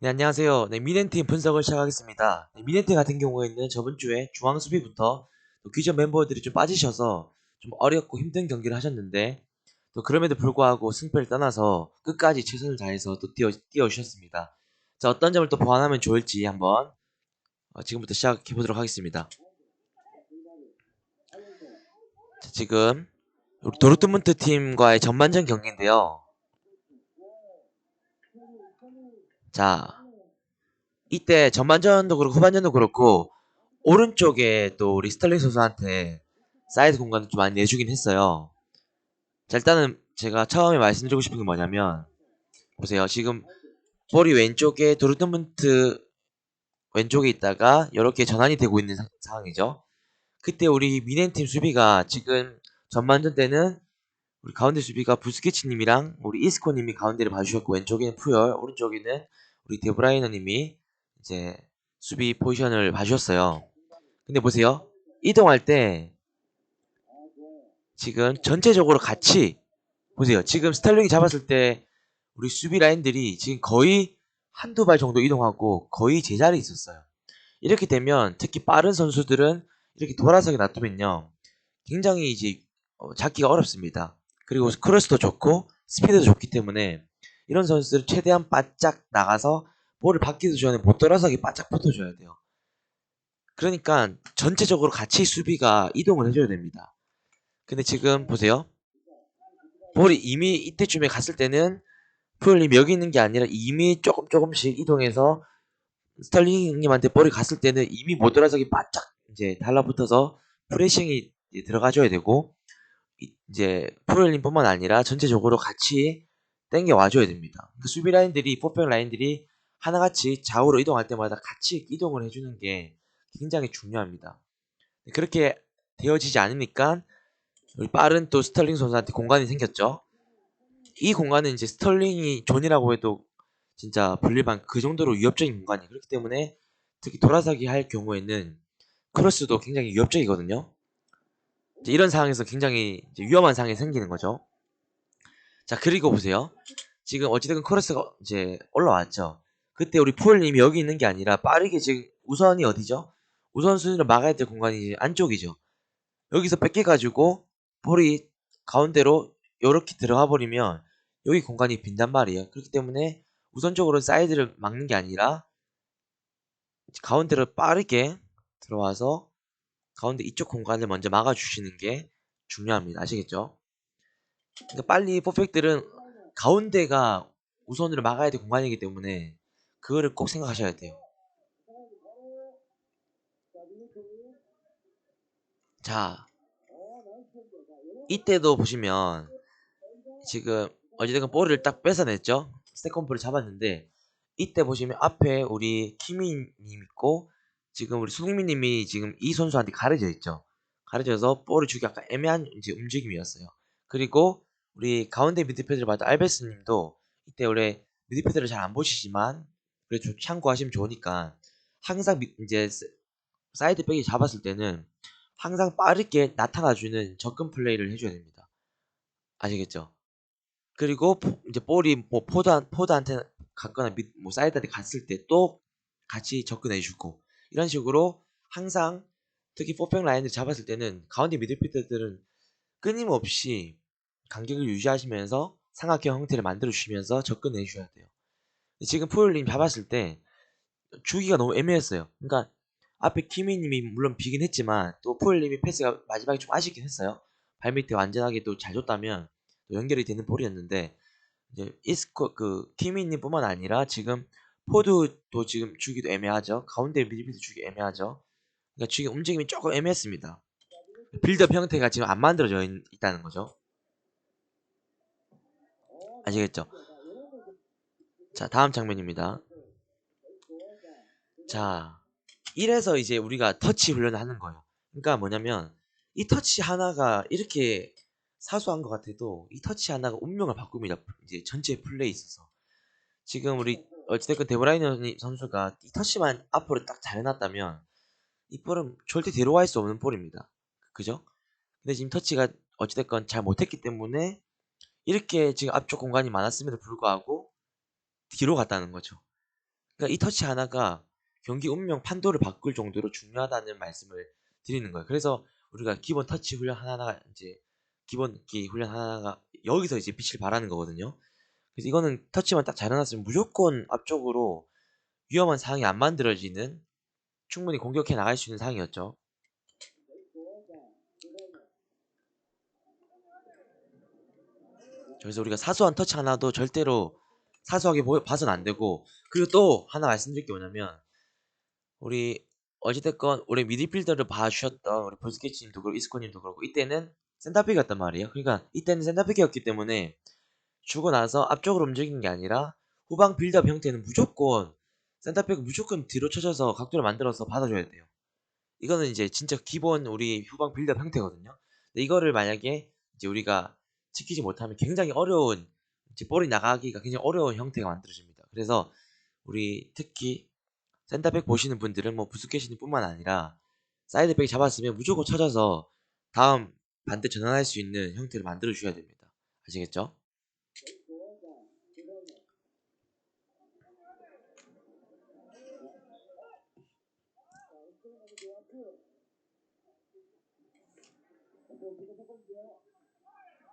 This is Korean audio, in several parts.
네, 안녕하세요. 네, 미넨팀 분석을 시작하겠습니다. 네, 미넨팀 같은 경우에는 저번 주에 중앙 수비부터 또 기존 멤버들이 좀 빠지셔서 좀 어렵고 힘든 경기를 하셨는데 또 그럼에도 불구하고 승패를 떠나서 끝까지 최선을 다해서 또 뛰어, 뛰어오셨습니다. 자, 어떤 점을 또 보완하면 좋을지 한번 어, 지금부터 시작해 보도록 하겠습니다. 자, 지금 도르트문트 팀과의 전반전 경기인데요. 자, 이때 전반전도 그렇고 후반전도 그렇고 오른쪽에 또 우리 스털링 선수한테 사이드 공간을 좀 많이 내주긴 했어요. 자, 일단은 제가 처음에 말씀드리고 싶은 게 뭐냐면 보세요. 지금 볼이 왼쪽에 도르트문트 왼쪽에 있다가 이렇게 전환이 되고 있는 사- 상황이죠. 그때 우리 미넨팀 수비가 지금 전반전 때는 우리 가운데 수비가 부스케치님이랑 우리 이스코님이 가운데를 봐주셨고 왼쪽에는 푸열, 오른쪽에는 우리 데브라이너님이 이제 수비 포지션을 봐주셨어요. 근데 보세요, 이동할 때 지금 전체적으로 같이 보세요. 지금 스탈링이 잡았을 때 우리 수비 라인들이 지금 거의 한두 발 정도 이동하고 거의 제자리에 있었어요. 이렇게 되면 특히 빠른 선수들은 이렇게 돌아서게 놔두면요. 굉장히 이제 어, 잡기가 어렵습니다. 그리고 크로스도 좋고 스피드도 좋기 때문에 이런 선수들은 최대한 바짝 나가서 볼을 받기도 전에 못 돌아서게 바짝 붙어줘야 돼요. 그러니까 전체적으로 같이 수비가 이동을 해줘야 됩니다. 근데 지금 보세요. 볼이 이미 이때쯤에 갔을 때는 푸얼님 여기 있는 게 아니라 이미 조금 조금씩 이동해서 스털링님한테 볼이 갔을 때는 이미 못 돌아서기 바짝 이제 달라붙어서 프레싱이 들어가줘야 되고 이- 이제 푸얼님뿐만 아니라 전체적으로 같이 땡겨 와줘야 됩니다. 그 수비 라인들이 포백 라인들이 하나같이 좌우로 이동할 때마다 같이 이동을 해주는 게 굉장히 중요합니다. 그렇게 되어지지 않으니까 빠른 또 스털링 선수한테 공간이 생겼죠. 이 공간은 이제 스털링이 존이라고 해도 진짜 분리반 그 정도로 위협적인 공간이 그렇기 때문에 특히 돌아서기 할 경우에는 크로스도 굉장히 위협적이거든요. 이런 상황에서 굉장히 위험한 상황이 생기는 거죠. 자 그리고 보세요. 지금 어찌됐든 크로스가 이제 올라왔죠. 그때 우리 폴님이 여기 있는 게 아니라 빠르게 지금 우선이 어디죠? 우선 순위로 막아야 될 공간이 안쪽이죠. 여기서 뺏겨가지고 볼이 가운데로 이렇게 들어가 버리면 여기 공간이 빈단 말이에요. 그렇기 때문에 우선적으로 사이드를 막는 게 아니라 가운데로 빠르게 들어와서 가운데 이쪽 공간을 먼저 막아주시는 게 중요합니다. 아시겠죠? 그러니까 빨리 퍼펙트들은 가운데가 우선으로 막아야 될 공간이기 때문에 그거를 꼭 생각하셔야 돼요. 자, 이때도 보시면 지금 어찌됐건 볼을 딱 뺏어냈죠. 세컨볼을 잡았는데 이때 보시면 앞에 우리 키미님 있고 지금 우리 수국민님이 지금 이 선수한테 가려져 있죠. 가려져서 볼을 주기 약간 애매한 움직임이었어요. 그리고 우리 가운데 미드필더를 봤던 알베스님도 이때 원래 미드필더를 잘 안 보시지만 그래도 좀 참고하시면 좋으니까 항상 미- 이제 스- 사이드백이 잡았을 때는 항상 빠르게 나타나주는 접근 플레이를 해줘야 됩니다. 아시겠죠? 그리고 포- 이제 볼이 뭐 포드 포드한테 갔거나 밑, 뭐 사이드한테 갔을 때 또 같이 접근해주고 이런 식으로 항상 특히 포백 라인을 잡았을 때는 가운데 미드필더들은 끊임없이 간격을 유지하시면서 삼각형 형태를 만들어 주시면서 접근해 주셔야 돼요. 지금 포율님 잡았을 때 주기가 너무 애매했어요. 그러니까 앞에 키미님이 물론 비긴 했지만 또 포율님이 패스가 마지막에 좀 아쉽긴 했어요. 발밑에 완전하게 또 잘 줬다면 또 연결이 되는 볼이었는데 이제 이스코 그 키미님뿐만 아니라 지금 포드도 지금 주기도 애매하죠. 가운데 미드필드 주기 애매하죠. 그러니까 지금 움직임이 조금 애매했습니다. 빌드업 형태가 지금 안 만들어져 있, 있다는 거죠. 아시겠죠? 자, 다음 장면입니다. 자, 이래서 이제 우리가 터치 훈련을 하는 거예요. 그러니까 뭐냐면 이 터치 하나가 이렇게 사소한 것 같아도 이 터치 하나가 운명을 바꿉니다. 이제 전체 플레이에 있어서. 지금 우리 어찌됐건 데브라이너 선수가 이 터치만 앞으로 딱 잘 해놨다면 이 볼은 절대 데려갈 수 없는 볼입니다. 그죠? 근데 지금 터치가 어찌됐건 잘 못했기 때문에 이렇게 지금 앞쪽 공간이 많았음에도 불구하고 뒤로 갔다는 거죠. 그러니까 이 터치 하나가 경기 운명 판도를 바꿀 정도로 중요하다는 말씀을 드리는 거예요. 그래서 우리가 기본 터치 훈련 하나가 이제 기본 기 훈련 하나가 여기서 이제 빛을 발하는 거거든요. 그래서 이거는 터치만 딱 잘 해놨으면 무조건 앞쪽으로 위험한 상황이 안 만들어지는 충분히 공격해 나갈 수 있는 상황이었죠. 그래서 우리가 사소한 터치 하나도 절대로 사소하게 보- 봐선 안 되고 그리고 또 하나 말씀드릴 게 뭐냐면 우리 어찌됐건 우리 미드필더를 봐주셨던 우리 볼스케치님도 그렇고 이스코님도 그렇고 이때는 센터백이었단 말이에요. 그러니까 이때는 센터백이었기 때문에 주고 나서 앞쪽으로 움직이는 게 아니라 후방 빌드업 형태는 무조건 센터백은 무조건 뒤로 쳐져서 각도를 만들어서 받아줘야 돼요. 이거는 이제 진짜 기본 우리 후방 빌드업 형태거든요. 근데 이거를 만약에 이제 우리가 지키지 못하면 굉장히 어려운 볼이 나가기가 굉장히 어려운 형태가 만들어집니다. 그래서 우리 특히 센터백 보시는 분들은 뭐 부스케시는 뿐만 아니라 사이드백 잡았으면 무조건 쳐져서 다음 반대 전환할 수 있는 형태를 만들어 주셔야 됩니다. 아시겠죠?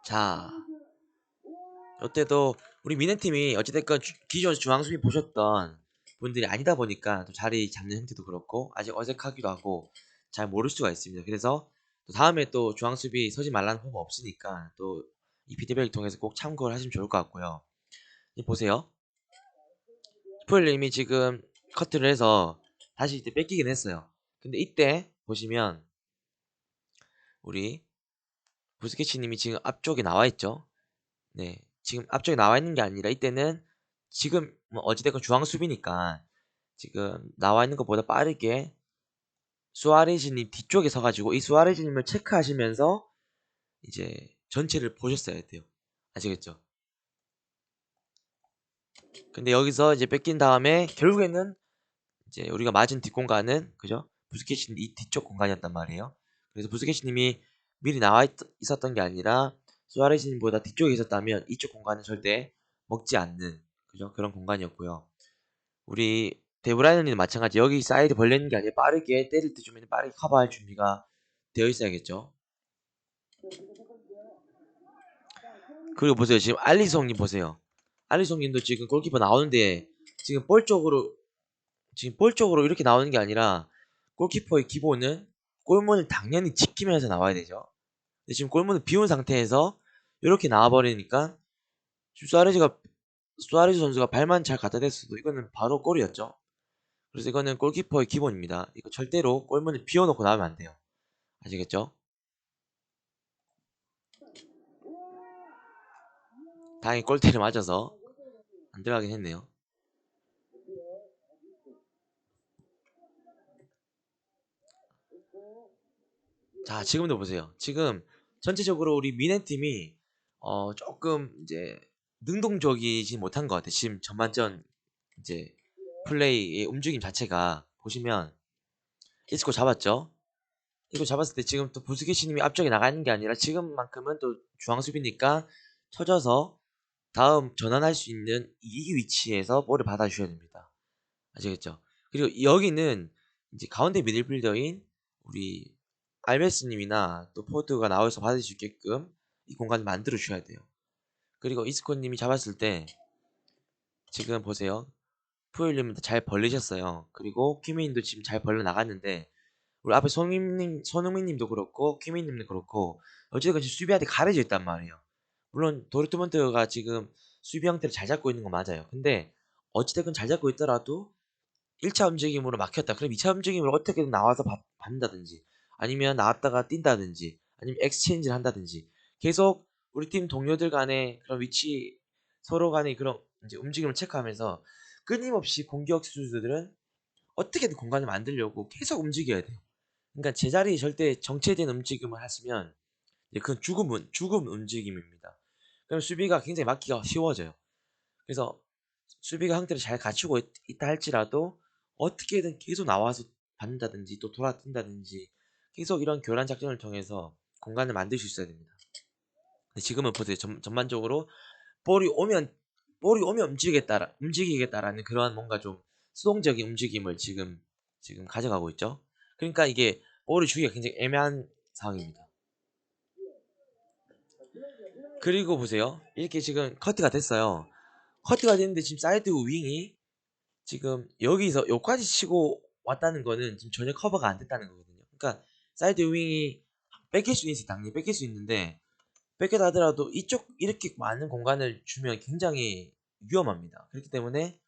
자, 이때도 우리 미네팀이 어찌됐건 주- 기존 중앙수비 보셨던 분들이 아니다 보니까 또 자리 잡는 형태도 그렇고 아직 어색하기도 하고 잘 모를 수가 있습니다. 그래서 또 다음에 또 중앙수비 서지 말라는 호가 없으니까 또 이 피드백을 통해서 꼭 참고를 하시면 좋을 것 같고요. 이 보세요. 스포일님이 지금 커트를 해서 다시 이때 뺏기긴 했어요. 근데 이때 보시면 우리 부스케치님이 지금 앞쪽에 나와 있죠. 네, 지금 앞쪽에 나와 있는 게 아니라 이때는 지금 뭐 어찌됐건 중앙 수비니까 지금 나와 있는 것보다 빠르게 수아레즈님 뒤쪽에 서가지고 이 수아레즈님을 체크하시면서 이제 전체를 보셨어야 돼요. 아시겠죠? 근데 여기서 이제 뺏긴 다음에 결국에는 이제 우리가 맞은 뒷공간은 그죠? 부스케치님 이 뒤쪽 공간이었단 말이에요. 그래서 부스케치님이 미리 나와 있, 있었던 게 아니라 수아레즈님보다 뒤쪽에 있었다면 이쪽 공간은 절대 먹지 않는 그죠? 그런 공간이었고요. 우리 데브라이너님도 마찬가지 여기 사이드 벌려 있는 게 아니라 빠르게 때릴 때좀 빠르게 커버할 준비가 되어 있어야겠죠. 그리고 보세요. 지금 알리송님 보세요. 알리송님도 지금 골키퍼 나오는데 지금 볼 쪽으로 지금 볼 쪽으로 이렇게 나오는 게 아니라 골키퍼의 기본은 골문을 당연히 지키면서 나와야 되죠. 근데 지금 골문을 비운 상태에서 이렇게 나와버리니까 수아레즈가 수아레즈 선수가 발만 잘 갖다 댔어도 이거는 바로 골이었죠. 그래서 이거는 골키퍼의 기본입니다. 이거 절대로 골문을 비워놓고 나오면 안 돼요. 아시겠죠? 다행히 골대를 맞아서 안 들어가긴 했네요. 자, 지금도 보세요. 지금 전체적으로 우리 미넨팀이 어 조금 이제 능동적이지 못한 것 같아요. 지금 전반전 이제 플레이의 움직임 자체가 보시면 이스코 잡았죠. 이거 잡았을 때 지금 또 부스케시님이 앞쪽에 나가는 게 아니라 지금만큼은 또 중앙 수비니까 쳐져서 다음 전환할 수 있는 이 위치에서 볼을 받아주셔야 됩니다. 아시겠죠? 그리고 여기는 이제 가운데 미들필더인 우리 알베스님이나 또 포드가 나와서 받을 수 있게끔 이 공간을 만들어 주셔야 돼요. 그리고 이스코님이 잡았을 때 지금 보세요. 푸일님도 잘 벌리셨어요. 그리고 퀴미님도 지금 잘 벌려 나갔는데 우리 앞에 손흥민, 손흥민님도 그렇고 퀴미님도 그렇고 어쨌든 지금 수비한테 가려져 있단 말이에요. 물론 도르트문트가 지금 수비 형태를 잘 잡고 있는 건 맞아요. 근데 어찌됐건 잘 잡고 있더라도 1차 움직임으로 막혔다. 그럼 2차 움직임으로 어떻게든 나와서 받, 받는다든지 아니면 나왔다가 뛴다든지 아니면 엑스체인지를 한다든지 계속 우리 팀 동료들 간의 그런 위치 서로 간의 그런 이제 움직임을 체크하면서 끊임없이 공격 수들은 어떻게든 공간을 만들려고 계속 움직여야 돼요. 그러니까 제자리 절대 정체된 움직임을 하시면 그건 죽음, 죽음 움직임입니다. 그럼 수비가 굉장히 막기가 쉬워져요. 그래서 수비가 형태를 잘 갖추고 있, 있다 할지라도 어떻게든 계속 나와서 받는다든지 또 돌아뛴다든지 계속 이런 교란 작전을 통해서 공간을 만들 수 있어야 됩니다. 지금은 보세요. 전, 전반적으로 볼이 오면 볼이 오면 움직이겠다 움직이겠다라는 그러한 뭔가 좀 수동적인 움직임을 지금 지금 가져가고 있죠. 그러니까 이게 볼을 주기가 굉장히 애매한 상황입니다. 그리고 보세요. 이렇게 지금 커트가 됐어요. 커트가 됐는데 지금 사이드 윙이 지금 여기서 여기까지 치고 왔다는 거는 지금 전혀 커버가 안 됐다는 거거든요. 그러니까 사이드 윙이 뺏길 수 있어요. 당연히 뺏길 수 있는데 뺏겼다 하더라도 이쪽 이렇게 많은 공간을 주면 굉장히 위험합니다. 그렇기 때문에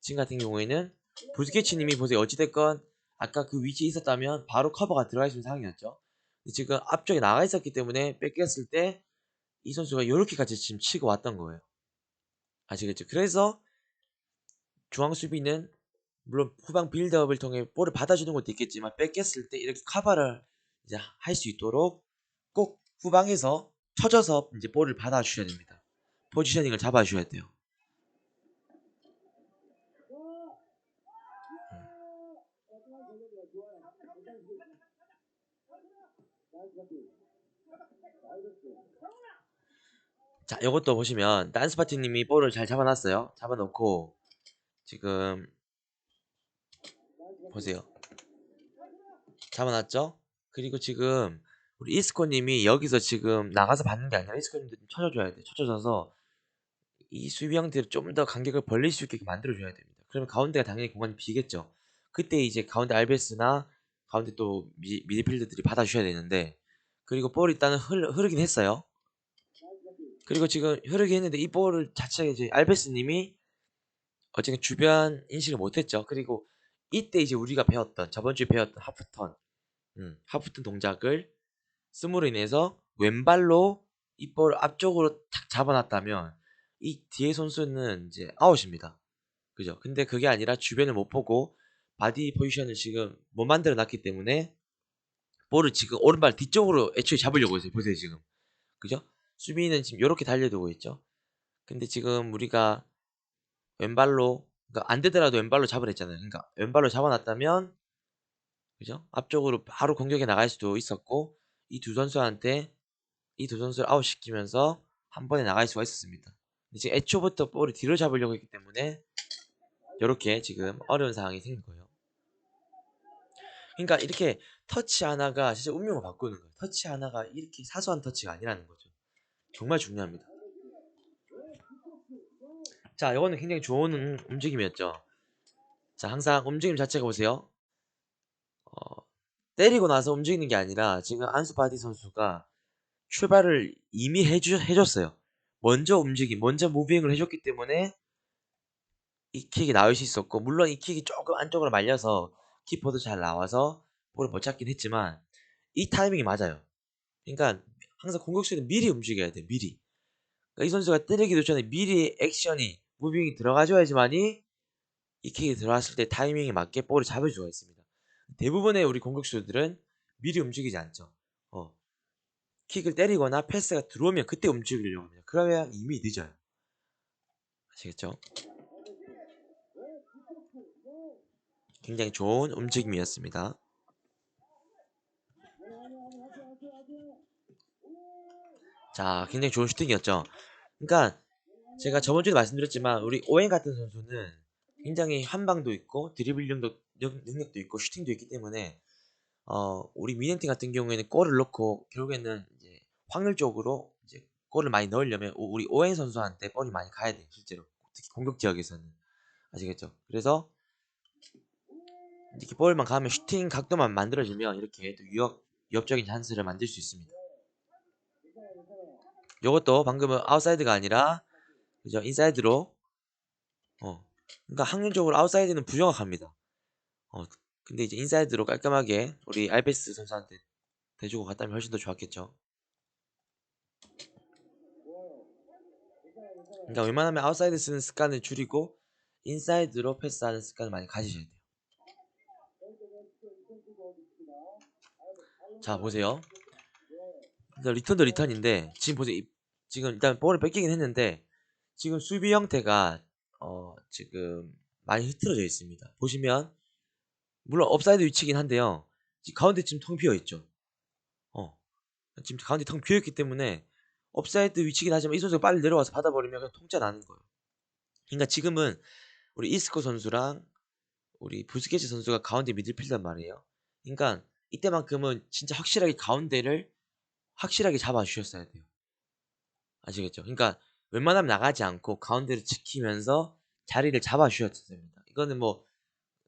지금 같은 경우에는 부스케치님이 보세요. 어찌됐건 아까 그 위치에 있었다면 바로 커버가 들어가 있는 상황이었죠. 지금 앞쪽에 나가 있었기 때문에 뺏겼을 때 이 선수가 이렇게까지 지금 치고 왔던 거예요. 아시겠죠? 그래서 중앙 수비는 물론 후방 빌드업을 통해 볼을 받아주는 것도 있겠지만 뺏겼을 때 이렇게 커버를 이제 할 수 있도록 꼭 후방에서 쳐져서 이제 볼을 받아주셔야 됩니다. 포지셔닝을 잡아주셔야 돼요. 자, 이것도 보시면 댄스 파티님이 볼을 잘 잡아놨어요. 잡아놓고 지금 보세요. 잡아놨죠? 그리고 지금 우리 이스코님이 여기서 지금 나가서 받는 게 아니라 이스코님도 좀 쳐줘줘야 돼. 쳐줘줘서 이 수비 형태를 좀더 간격을 벌릴 수 있게 만들어줘야 됩니다. 그러면 가운데가 당연히 공간이 비겠죠. 그때 이제 가운데 알베스나 가운데 또 미, 미드필드들이 받아주셔야 되는데 그리고 볼이 일단은 흘, 흐르긴 했어요. 그리고 지금 흐르긴 했는데 이 볼을 자체가 이제 알베스님이 어쨌든 주변 인식을 못했죠. 그리고 이때 이제 우리가 배웠던 저번 주에 배웠던 하프턴, 음, 하프턴 동작을 씀으로 인해서 왼발로 이 볼을 앞쪽으로 탁 잡아놨다면 이 뒤에 선수는 이제 아웃입니다. 그죠? 근데 그게 아니라 주변을 못 보고 바디 포지션을 지금 못 만들어 놨기 때문에 볼을 지금 오른발 뒤쪽으로 애초에 잡으려고 했어요. 보세요, 지금. 그죠? 수비는 지금 이렇게 달려두고 있죠. 근데 지금 우리가 왼발로 그러니까 안 되더라도 왼발로 잡으랬잖아요. 그러니까 왼발로 잡아놨다면 그죠? 앞쪽으로 바로 공격에 나갈 수도 있었고 이 두 선수한테 이 두 선수를 아웃시키면서 한 번에 나갈 수가 있었습니다. 지금 애초부터 볼을 뒤로 잡으려고 했기 때문에 이렇게 지금 어려운 상황이 생긴 거예요. 그러니까 이렇게 터치 하나가 진짜 운명을 바꾸는 거예요. 터치 하나가 이렇게 사소한 터치가 아니라는 거죠. 정말 중요합니다. 자, 이거는 굉장히 좋은 움직임이었죠. 자, 항상 움직임 자체가 보세요. 어, 때리고 나서 움직이는 게 아니라 지금 안수 바디 선수가 출발을 이미 해주, 해줬어요. 먼저 움직임, 먼저 무빙을 해줬기 때문에 이 킥이 나올 수 있었고, 물론 이 킥이 조금 안쪽으로 말려서 키퍼도 잘 나와서 볼을 못 찾긴 했지만, 이 타이밍이 맞아요. 그러니까 항상 공격수는 미리 움직여야 돼, 미리. 그러니까 이 선수가 때리기도 전에 미리 액션이, 무빙이 들어가줘야지만이 이 킥이 들어왔을 때 타이밍에 맞게 볼을 잡을 수가 있습니다. 대부분의 우리 공격수들은 미리 움직이지 않죠. 어. 킥을 때리거나 패스가 들어오면 그때 움직이려고 합니다. 그러면 이미 늦어요. 아시겠죠? 굉장히 좋은 움직임이었습니다. 자, 굉장히 좋은 슈팅이었죠. 그러니까 제가 저번 주에 말씀드렸지만 우리 오행 같은 선수는 굉장히 한방도 있고 드리블 능력도, 능 력도 있고 슈팅도 있기 때문에 어, 우리 미넨팀 같은 경우에는 골을 넣고 결국에는 이제 확률적으로 이제 골을 많이 넣으려면 우리 오행 선수한테 볼이 많이 가야 돼요 실제로 특히 공격 지역에서는 아시겠죠? 그래서 이렇게 볼만 가면 슈팅 각도만 만들어지면 이렇게 또 위협, 위협적인 찬스를 만들 수 있습니다. 이것도 방금은 아웃사이드가 아니라 그죠 인사이드로 어 그러니까 확률적으로 아웃사이드는 부정확합니다. 어 근데 이제 인사이드로 깔끔하게 우리 알베스 선수한테 대주고 갔다면 훨씬 더 좋았겠죠. 그러니까 웬만하면 아웃사이드 쓰는 습관을 줄이고 인사이드로 패스하는 습관을 많이 가지셔야 돼요. 자 보세요. 리턴도 리턴인데 지금 보세요. 지금 일단 볼을 뺏기긴 했는데 지금 수비 형태가 어 지금 많이 흐트러져 있습니다. 보시면 물론 업사이드 위치긴 한데요. 가운데 지금 텅 비어 있죠. 어 지금 가운데 텅 비어 있기 때문에 업사이드 위치긴 하지만 이 선수가 빨리 내려와서 받아버리면 그냥 통짜 나는 거예요. 그러니까 지금은 우리 이스코 선수랑 우리 부스케츠 선수가 가운데 미들필더란 말이에요. 그러니까 이때만큼은 진짜 확실하게 가운데를 확실하게 잡아주셨어야 돼요. 아시겠죠? 그러니까 웬만하면 나가지 않고 가운데를 지키면서 자리를 잡아주셨어야 됩니다. 이거는 뭐,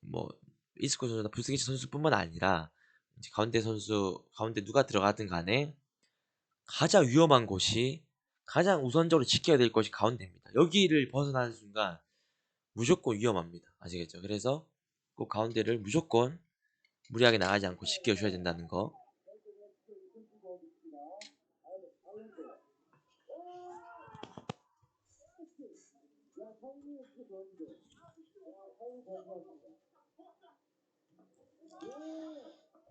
뭐, 이스코 선수나 부스케츠 선수뿐만 아니라 가운데 선수, 가운데 누가 들어가든 간에 가장 위험한 곳이 가장 우선적으로 지켜야 될 것이 가운데입니다. 여기를 벗어나는 순간 무조건 위험합니다. 아시겠죠? 그래서 꼭 가운데를 무조건 무리하게 나가지 않고 지켜줘야 된다는 거.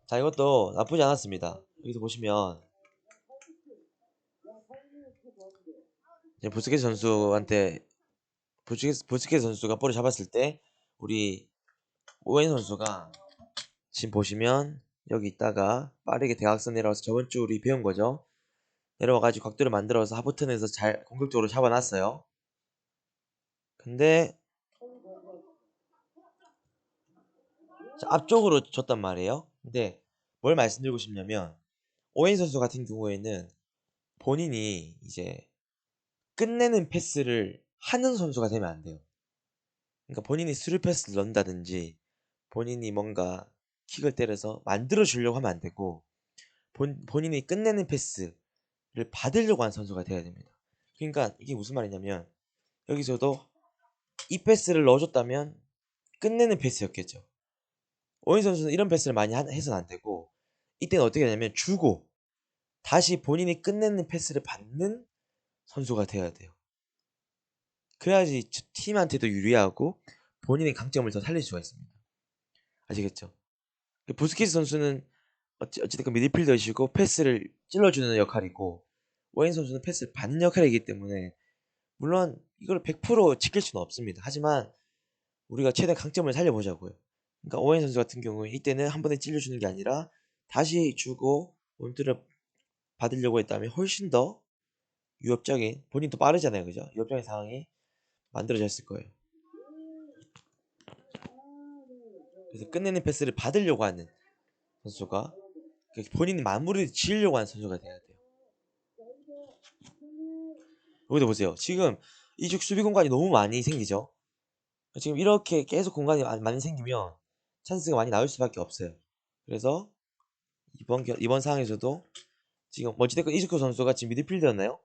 자, 이것도 나쁘지 않았습니다. 여기서 보시면 부스케 선수한테 부스케 선수가 볼을 잡았을 때 우리 오웬 선수가 지금 보시면 여기 있다가 빠르게 대각선 내려와서 저번 주 우리 배운 거죠. 내려와가지고 각도를 만들어서 하프턴에서 잘 공격적으로 잡아놨어요. 근데 앞쪽으로 줬단 말이에요. 근데 뭘 말씀드리고 싶냐면 오웬 선수 같은 경우에는 본인이 이제 끝내는 패스를 하는 선수가 되면 안 돼요. 그러니까 본인이 스루 패스를 넣는다든지 본인이 뭔가 킥을 때려서 만들어 주려고 하면 안 되고 본, 본인이 끝내는 패스를 받으려고 하는 선수가 돼야 됩니다. 그러니까 이게 무슨 말이냐면 여기서도 이 패스를 넣어줬다면 끝내는 패스였겠죠. 오인 선수는 이런 패스를 많이 하- 해서는 안 되고 이때는 어떻게 하냐면 주고 다시 본인이 끝내는 패스를 받는 선수가 돼야 돼요. 그래야지 저 팀한테도 유리하고 본인의 강점을 더 살릴 수가 있습니다. 아시겠죠? 그 부스키스 선수는 어찌, 어찌됐건 미드필더이시고 패스를 찔러주는 역할이고 오인 선수는 패스를 받는 역할이기 때문에 물론 이걸 100% 지킬 수는 없습니다. 하지만 우리가 최대한 강점을 살려보자고요. 그러니까 오인 선수 같은 경우에 이때는 한 번에 찔러주는 게 아니라 다시 주고 원투를 받으려고 했다면 훨씬 더 위협적인 본인 도 빠르잖아요, 그죠? 위협적인 상황이 만들어졌을 거예요. 그래서 끝내는 패스를 받으려고 하는 선수가 본인이 마무리를 지으려고 하는 선수가 돼야 돼요. 여기도 보세요. 지금 이쪽 수비 공간이 너무 많이 생기죠. 지금 이렇게 계속 공간이 많이 생기면 찬스가 많이 나올 수밖에 없어요. 그래서 이번 겨- 이번 상황에서도 지금 어찌됐건 이스코 선수가 지금 미드필더였나요?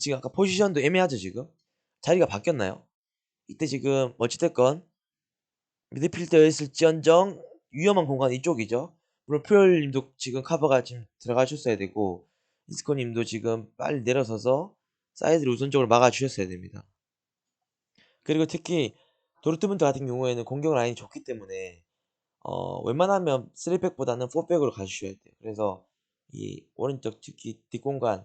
지금 아까 포지션도 애매하죠 지금 자리가 바뀌었나요? 이때 지금 어찌됐건 미드필더였을지언정 위험한 공간 이쪽이죠. 물론 퓨얼님도 지금 카버가 지금 들어가셨어야 되고 이스코님도 지금 빨리 내려서서 사이드를 우선적으로 막아주셨어야 됩니다. 그리고 특히 도르트문트 같은 경우에는 공격 라인이 좋기 때문에 어, 웬만하면 3백보다는 4백으로 가주셔야 돼요. 그래서 이 오른쪽 특히 뒷공간,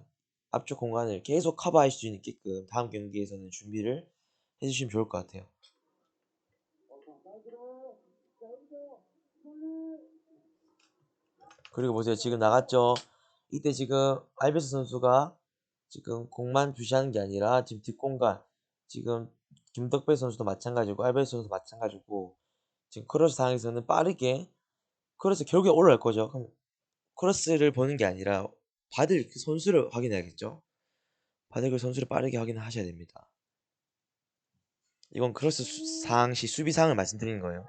앞쪽 공간을 계속 커버할 수 있게끔 다음 경기에서는 준비를 해주시면 좋을 것 같아요. 그리고 보세요. 지금 나갔죠. 이때 지금 알베스 선수가 지금 공만 주시하는 게 아니라 지금 뒷공간 지금 김덕배 선수도 마찬가지고 알베스 선수도 마찬가지고 지금 크로스 상황에서는 빠르게 크로스 결국에 올라갈 거죠. 그럼 크로스를 보는 게 아니라 받을 그 선수를 확인해야겠죠. 받을 그 선수를 빠르게 확인을 하셔야 됩니다. 이건 크로스 수- 상황 시 수비 상황을 말씀드리는 거예요.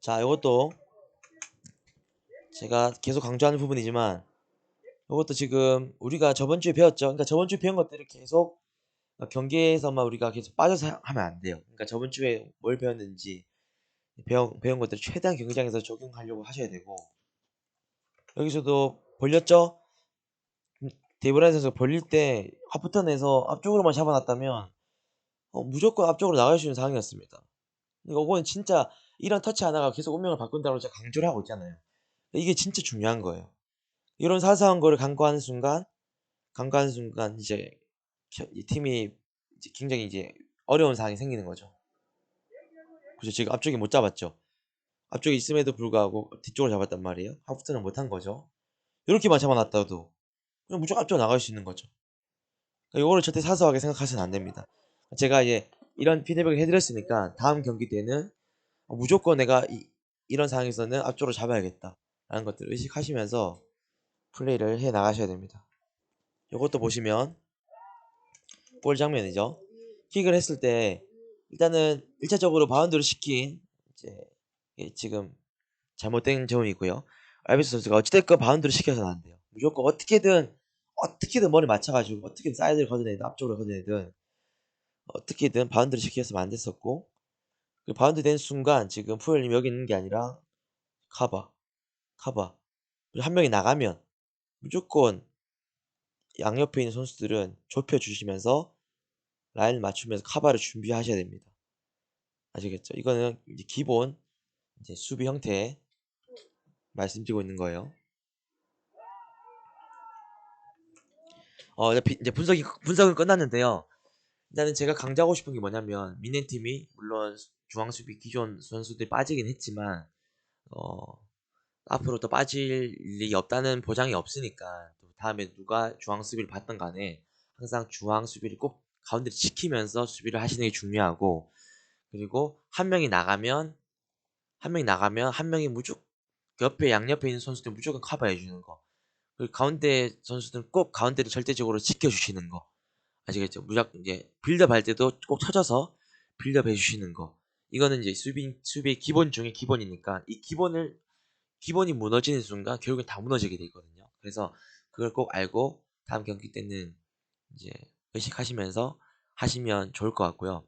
자, 이것도 제가 계속 강조하는 부분이지만 이것도 지금 우리가 저번 주에 배웠죠. 그러니까 저번 주에 배운 것들을 계속 경기에서만 우리가 계속 빠져서 하면 안 돼요. 그러니까 저번 주에 뭘 배웠는지 배운, 배운 것들을 최대한 경기장에서 적용하려고 하셔야 되고 여기서도 벌렸죠? 음, 데이브라인 선수가 벌릴 때 하프턴에서 앞쪽으로만 잡아놨다면 어, 무조건 앞쪽으로 나갈 수 있는 상황이었습니다. 이거는 진짜 이런 터치 하나가 계속 운명을 바꾼다고 제가 강조를 하고 있잖아요. 이게 진짜 중요한 거예요. 이런 사소한 거를 간과하는 순간, 간과하는 순간 이제 겨- 이 팀이 이제 굉장히 이제 어려운 상황이 생기는 거죠. 그죠? 지금 앞쪽에 못 잡았죠. 앞쪽에 있음에도 불구하고 뒤쪽으로 잡았단 말이에요. 하프트는 못한 거죠. 이렇게만 잡아놨다도 그냥 무조건 앞쪽으로 나갈 수 있는 거죠. 그러니까 이거를 절대 사소하게 생각하시면 안 됩니다. 제가 이제 이런 피드백을 해드렸으니까 다음 경기 때는 무조건 내가 이, 이런 상황에서는 앞쪽으로 잡아야겠다 라는 것들을 의식하시면서 플레이를 해 나가셔야 됩니다. 이것도 보시면 볼 장면이죠. 킥을 했을 때 일단은 1차적으로 바운드를 시킨 이제 지금 잘못된 점이고요. 알비스 선수가 어찌됐건 바운드를 시켜서는 안 돼요. 무조건 어떻게든 어떻게든 머리 맞춰가지고 어떻게든 사이드를 걷어내든 앞쪽으로 걷어내든 어떻게든 바운드를 시켰으면 안 됐었고 그 바운드 된 순간 지금 푸엘님 여기 있는 게 아니라 카바 카바 한 명이 나가면 무조건 양옆에 있는 선수들은 좁혀 주시면서 라인을 맞추면서 카바를 준비하셔야 됩니다. 아시겠죠? 이거는 이제 기본 이제 수비 형태 말씀드리고 있는 거예요. 어, 이제 분석이 분석은 끝났는데요. 일단은 제가 강조하고 싶은 게 뭐냐면 미넨 팀이 물론 중앙 수비 기존 선수들이 빠지긴 했지만 어, 앞으로 또 빠질 일이 없다는 보장이 없으니까 또 다음에 누가 중앙 수비를 받든 간에 항상 중앙 수비를 꼭 가운데를 지키면서 수비를 하시는 게 중요하고 그리고 한 명이 나가면 한 명이 나가면 한 명이 무조건 옆에 양옆에 있는 선수들 무조건 커버해 주는 거. 그리고 가운데 선수들은 꼭 가운데를 절대적으로 지켜주시는 거. 아시겠죠? 무조건 이제 빌드업 할 때도 꼭 쳐져서 빌드업 해주시는 거. 이거는 이제 수비 수비의 기본 중에 기본이니까 이 기본을 기본이 무너지는 순간 결국엔 다 무너지게 되거든요. 그래서 그걸 꼭 알고 다음 경기 때는 이제 의식하시면서 하시면 좋을 것 같고요.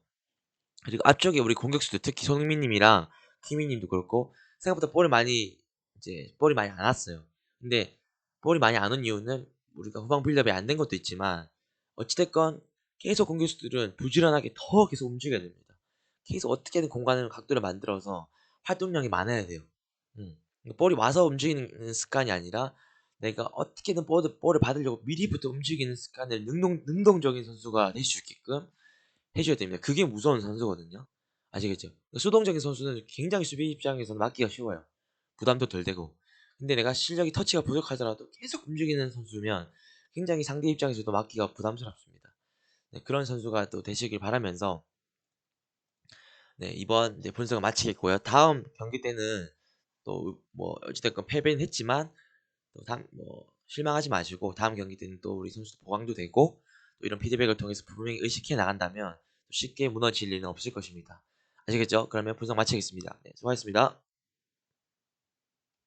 그리고 앞쪽에 우리 공격수들 특히 손흥민님이랑 키미님도 그렇고 생각보다 볼을 많이 이제 볼이 많이 안 왔어요. 근데 볼이 많이 안 온 이유는 우리가 후방 빌드업이 안 된 것도 있지만 어찌됐건 계속 공격수들은 부지런하게 더 계속 움직여야 됩니다. 계속 어떻게든 공간을 각도를 만들어서 활동량이 많아야 돼요. 음. 볼이 와서 움직이는 습관이 아니라 내가 어떻게든 볼을, 볼을 받으려고 미리부터 움직이는 습관을 능동, 능동적인 선수가 될 수 있게끔 해줘야 됩니다. 그게 무서운 선수거든요. 아시겠죠? 수동적인 선수는 굉장히 수비 입장에서는 맞기가 쉬워요. 부담도 덜 되고. 근데 내가 실력이 터치가 부족하더라도 계속 움직이는 선수면 굉장히 상대 입장에서도 맞기가 부담스럽습니다. 네, 그런 선수가 또 되시길 바라면서 네, 이번 이제 분석을 마치겠고요. 다음 경기 때는 또 뭐 어찌됐건 패배는 했지만 또 다음 뭐 실망하지 마시고 다음 경기 때는 또 우리 선수 보강도 되고 또 이런 피드백을 통해서 분명히 의식해 나간다면 쉽게 무너질 일은 없을 것입니다. 아시겠죠? 그러면 분석 마치겠습니다. 네, 수고하셨습니다.